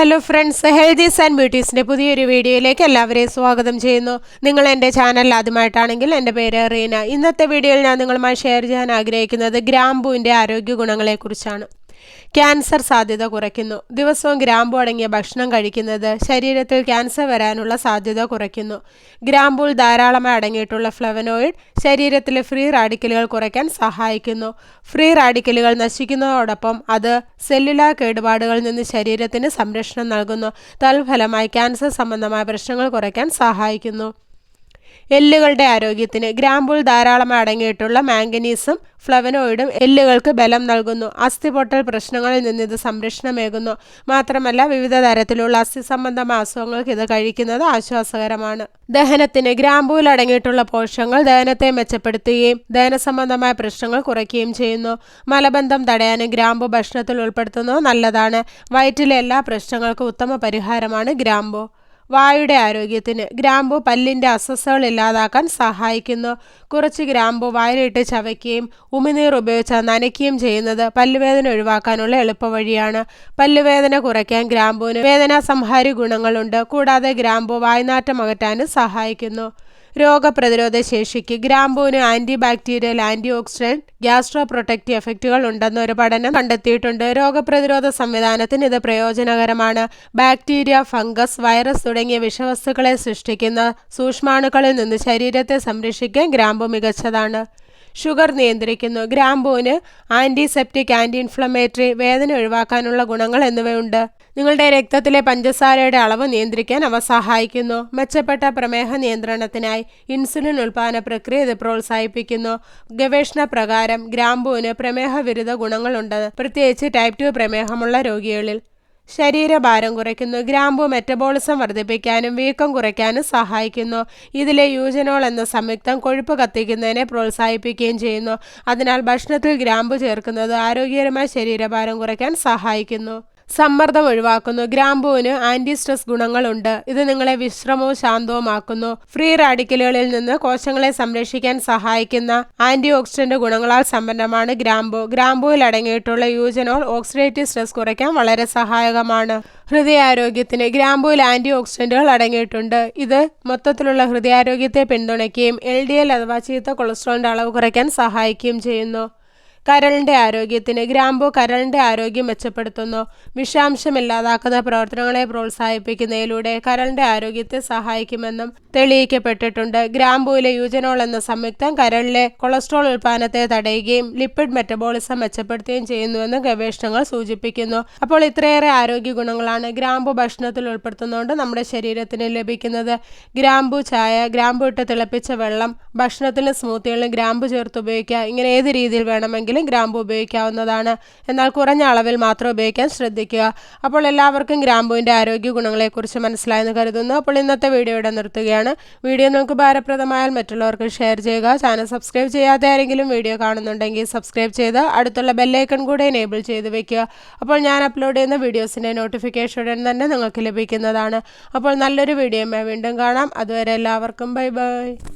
Hello friends healthies and ബ്യൂട്ടീസിന്റെ പുതിയൊരു വീഡിയോയിലേക്ക് എല്ലാവരെയും സ്വാഗതം ചെയ്യുന്നു. നിങ്ങൾ എന്റെ ചാനൽ ആദ്യമായിട്ടാണെങ്കിൽ എന്റെ പേര് റീന. ഇന്നത്തെ വീഡിയോയിൽ ഞാൻ നിങ്ങളുമായി ഷെയർ ചെയ്യാൻ ആഗ്രഹിക്കുന്നത് ഗ്രാമ്പൂവിന്റെ ആരോഗ്യ ഗുണങ്ങളെക്കുറിച്ചാണ്. ക്യാൻസർ സാധ്യത കുറയ്ക്കുന്നു. ദിവസവും ഗ്രാമ്പു അടങ്ങിയ ഭക്ഷണം കഴിക്കുന്നത് ശരീരത്തിൽ ക്യാൻസർ വരാനുള്ള സാധ്യത കുറയ്ക്കുന്നു. ഗ്രാമ്പൂൾ ധാരാളമായി അടങ്ങിയിട്ടുള്ള ഫ്ലവനോയിഡ് ശരീരത്തിലെ ഫ്രീ റാഡിക്കലുകൾ കുറയ്ക്കാൻ സഹായിക്കുന്നു. ഫ്രീ റാഡിക്കലുകൾ നശിക്കുന്നതോടൊപ്പം അത് സെല്ലുലാ കേടുപാടുകളിൽ നിന്ന് ശരീരത്തിന് സംരക്ഷണം നൽകുന്നു. തൽഫലമായി ക്യാൻസർ സംബന്ധമായ പ്രശ്നങ്ങൾ കുറയ്ക്കാൻ സഹായിക്കുന്നു. എല്ലുകളുടെ ആരോഗ്യത്തിന് ഗ്രാമ്പൂൾ ധാരാളം അടങ്ങിയിട്ടുള്ള മാംഗനീസും ഫ്ലവനോയിഡും എല്ലുകൾക്ക് ബലം നൽകുന്നു. അസ്ഥിപൊട്ടൽ പ്രശ്നങ്ങളിൽ നിന്ന് ഇത് സംരക്ഷണമേകുന്നു. മാത്രമല്ല വിവിധ തരത്തിലുള്ള അസ്ഥി സംബന്ധമായ അസുഖങ്ങൾക്ക് ഇത് കഴിക്കുന്നത് ആശ്വാസകരമാണ്. ദഹനത്തിന് ഗ്രാമ്പൂവിൽ അടങ്ങിയിട്ടുള്ള പോഷകങ്ങൾ ദഹനത്തെ മെച്ചപ്പെടുത്തുകയും ദഹന സംബന്ധമായ പ്രശ്നങ്ങൾ കുറയ്ക്കുകയും ചെയ്യുന്നു. മലബന്ധം തടയാനും ഗ്രാമ്പു ഭക്ഷണത്തിൽ ഉൾപ്പെടുത്തുന്നത് നല്ലതാണ്. വയറ്റിലെ എല്ലാ പ്രശ്നങ്ങൾക്കും ഉത്തമ പരിഹാരമാണ് ഗ്രാമ്പു. വായുടെ ആരോഗ്യത്തിന് ഗ്രാമ്പു പല്ലിന്റെ അസ്വസ്ഥകൾ ഇല്ലാതാക്കാൻ സഹായിക്കുന്നു. കുറച്ച് ഗ്രാമ്പു വായിലിട്ട് ചവയ്ക്കുകയും ഉമിനീർ ഉപയോഗിച്ച് നനയ്ക്കുകയും ചെയ്യുന്നത് പല്ലുവേദന ഒഴിവാക്കാനുള്ള എളുപ്പവഴിയാണ്. പല്ലുവേദന കുറയ്ക്കാൻ ഗ്രാമ്പുവിന് വേദനാ സംഹാരി ഗുണങ്ങളുണ്ട്. കൂടാതെ ഗ്രാമ്പു വായ്നാറ്റം അകറ്റാനും സഹായിക്കുന്നു. രോഗപ്രതിരോധ ശേഷിക്ക് ഗ്രാമ്പൂവിന് anti bacterial anti oxidant gastro protective എഫക്റ്റുകൾ ഉണ്ടെന്ന് ഒരു പഠനം കണ്ടെത്തിയിട്ടുണ്ട്. രോഗപ്രതിരോധ സംവിധാനത്തിന് ഇത് പ്രയോജനകരമാണ്. ബാക്ടീരിയ ഫംഗസ് വൈറസ് തുടങ്ങിയ വിഷവസ്തുക്കളെ സൃഷ്ടിക്കുന്ന സൂക്ഷ്മാണുക്കളിൽ നിന്ന് ശരീരത്തെ സംരക്ഷിക്കാൻ ഗ്രാമ്പു മികച്ചതാണ്. ഷുഗർ നിയന്ത്രിക്കുന്നു. ഗ്രാമ്പൂവിന് ആന്റിസെപ്റ്റിക് ആന്റി ഇൻഫ്ലമേറ്ററി വേദന ഒഴിവാക്കാനുള്ള ഗുണങ്ങൾ എന്നിവയുണ്ട്. നിങ്ങളുടെ രക്തത്തിലെ പഞ്ചസാരയുടെ അളവ് നിയന്ത്രിക്കാൻ അവ സഹായിക്കുന്നു. മെച്ചപ്പെട്ട പ്രമേഹ നിയന്ത്രണത്തിനായി ഇൻസുലിൻ ഉൽപാദന പ്രക്രിയ ഇത് പ്രോത്സാഹിപ്പിക്കുന്നു. ഗവേഷണ പ്രകാരം ഗ്രാമ്പൂവിന് പ്രമേഹ വിരുദ്ധ ഗുണങ്ങളുണ്ട്. പ്രത്യേകിച്ച് ടൈപ്പ് ടു പ്രമേഹമുള്ള രോഗികളിൽ. ശരീരഭാരം കുറയ്ക്കുന്നു ഗ്രാമ്പു മെറ്റബോളിസം വർദ്ധിപ്പിക്കാനും വീക്കം കുറയ്ക്കാനും സഹായിക്കുന്നു. ഇതിലെ യൂജനോൾ എന്ന സംയുക്തം കൊഴുപ്പ് കത്തിക്കുന്നതിനെ പ്രോത്സാഹിപ്പിക്കുകയും ചെയ്യുന്നു. അതിനാൽ ഭക്ഷണത്തിൽ ഗ്രാമ്പു ചേർക്കുന്നത് ആരോഗ്യകരമായ ശരീരഭാരം കുറയ്ക്കാൻ സഹായിക്കുന്നു. സമ്മർദ്ദം ഒഴിവാക്കുന്നു. ഗ്രാമ്പൂവിന് ആന്റി സ്ട്രെസ് ഗുണങ്ങളുണ്ട്. ഇത് നിങ്ങളെ വിശ്രമവും ശാന്തവുമാക്കുന്നു. ഫ്രീ റാഡിക്കലുകളിൽ നിന്ന് കോശങ്ങളെ സംരക്ഷിക്കാൻ സഹായിക്കുന്ന ആന്റി ഓക്സിഡന്റ് ഗുണങ്ങളാൽ സമ്പന്നമാണ് ഗ്രാമ്പു. ഗ്രാമ്പൂവിൽ അടങ്ങിയിട്ടുള്ള യൂജനോൾ ഓക്സിഡേറ്റീവ് സ്ട്രെസ് കുറയ്ക്കാൻ വളരെ സഹായകമാണ്. ഹൃദയാരോഗ്യത്തിന് ഗ്രാമ്പൂവിൽ ആന്റി ഓക്സിഡന്റുകൾ അടങ്ങിയിട്ടുണ്ട്. ഇത് മൊത്തത്തിലുള്ള ഹൃദയാരോഗ്യത്തെ പിന്തുണയ്ക്കുകയും എൽ ഡി എൽ അഥവാ ചീത്ത കൊളസ്ട്രോളിന്റെ അളവ് കുറയ്ക്കാൻ സഹായിക്കുകയും ചെയ്യുന്നു. കരളിന്റെ ആരോഗ്യത്തിന് ഗ്രാമ്പു കരളിന്റെ ആരോഗ്യം മെച്ചപ്പെടുത്തുന്നു. വിഷാംശം ഇല്ലാതാക്കുന്ന പ്രവർത്തനങ്ങളെ പ്രോത്സാഹിപ്പിക്കുന്നതിലൂടെ കരളിന്റെ ആരോഗ്യത്തെ സഹായിക്കുമെന്നും തെളിയിക്കപ്പെട്ടിട്ടുണ്ട്. ഗ്രാമ്പുവിലെ യൂജനോൾ എന്ന സംയുക്തം കരളിലെ കൊളസ്ട്രോൾ ഉൽപ്പാദനത്തെ തടയുകയും ലിപ്പിഡ് മെറ്റബോളിസം മെച്ചപ്പെടുത്തുകയും ചെയ്യുന്നുവെന്ന് ഗവേഷണങ്ങൾ സൂചിപ്പിക്കുന്നു. അപ്പോൾ ഇത്രയേറെ ആരോഗ്യ ഗുണങ്ങളാണ് ഗ്രാമ്പു ഭക്ഷണത്തിൽ ഉൾപ്പെടുത്തുന്നതുകൊണ്ട് നമ്മുടെ ശരീരത്തിന് ലഭിക്കുന്നത്. ഗ്രാമ്പു ചായ ഗ്രാമ്പു ഇട്ട് തിളപ്പിച്ച വെള്ളം ഭക്ഷണത്തിലും സ്മൂത്തികളിലും ഗ്രാമ്പു ചേർത്ത് ഉപയോഗിക്കുക ഇങ്ങനെ ഏത് രീതിയിൽ വേണമെങ്കിലും വേണമെങ്കിലും ഗ്രാമ്പു ഉപയോഗിക്കാവുന്നതാണ്. എന്നാൽ കുറഞ്ഞ അളവിൽ മാത്രം ഉപയോഗിക്കാൻ ശ്രദ്ധിക്കുക. അപ്പോൾ എല്ലാവർക്കും ഗ്രാമ്പുവിന്റെ ആരോഗ്യ ഗുണങ്ങളെക്കുറിച്ച് മനസ്സിലായെന്ന് കരുതുന്നു. അപ്പോൾ ഇന്നത്തെ വീഡിയോ ഇവിടെ നിർത്തുകയാണ്. വീഡിയോ നിങ്ങൾക്ക് ഭാരപ്രദമായാൽ മറ്റുള്ളവർക്ക് ഷെയർ ചെയ്യുക. ചാനൽ സബ്സ്ക്രൈബ് ചെയ്യാത്ത ആരെങ്കിലും വീഡിയോ കാണുന്നുണ്ടെങ്കിൽ സബ്സ്ക്രൈബ് ചെയ്ത് അടുത്തുള്ള ബെല്ലൈക്കൺ കൂടെ എനേബിൾ ചെയ്ത് വെക്കുക. അപ്പോൾ ഞാൻ അപ്ലോഡ് ചെയ്യുന്ന വീഡിയോസിന്റെ നോട്ടിഫിക്കേഷൻ ഉടൻ തന്നെ നിങ്ങൾക്ക് ലഭിക്കുന്നതാണ്. അപ്പോൾ നല്ലൊരു വീഡിയോ വീണ്ടും കാണാം. അതുവരെ എല്ലാവർക്കും ബൈ ബൈ